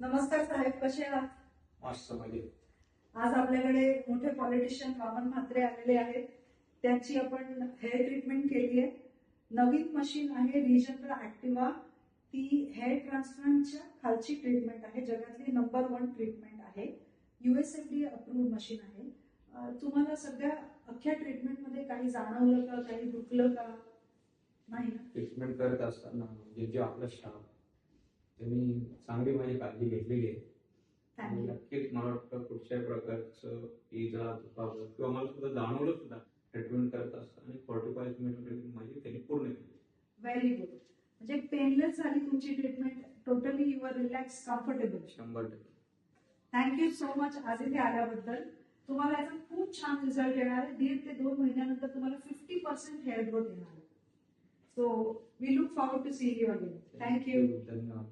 नमस्कार साहेब कसे आहात? मध्ये आज आपल्याकडे मोठे पॉलिटिशियन वामन म्हात्रे आलेले आहेत. त्यांची आपण हेअर ट्रीटमेंट केली आहे. नवीन मशीन आहे रिजनरा ऍक्टिवा ती हेअर ट्रान्सप्लांटच्या खालची ट्रीटमेंट आहे. जगातली नंबर वन ट्रीटमेंट आहे. युएसएफडी अप्रूव्ह मशीन आहे. तुम्हाला सगळ्या अख्ख्या ट्रीटमेंटमध्ये काही जाणवलं का? काही दुखलं का? नाही ट्रीटमेंट करत असताना जे जे आपलं स्टाफ त्यांनी चांगली माझी काळजी घेतलेली आहे. नक्कीच मला वाटतं कुठच्याही प्रकारचं इजा दुखावं किंवा मला सुद्धा जाणवलं सुद्धा ट्रीटमेंट करत असताना आणि फॉर्टी फाईव्ह मिनिट माझी त्यांनी पूर्ण केली. व्हेरी गुड म्हणजे पेनलेस झाली तुमची treatment totally your relax comfortable शंभर टक्के. थँक्यू सो मच आज इथे आल्याबद्दल. तुम्हाला याचा खूप छान रिझल्ट येणार आहे. दीड ते दोन महिन्यानंतर तुम्हाला फिफ्टी पर्सेंट हेअर ग्रोथ येणार आहे. So we look forward to see you again thank you धन्यवाद.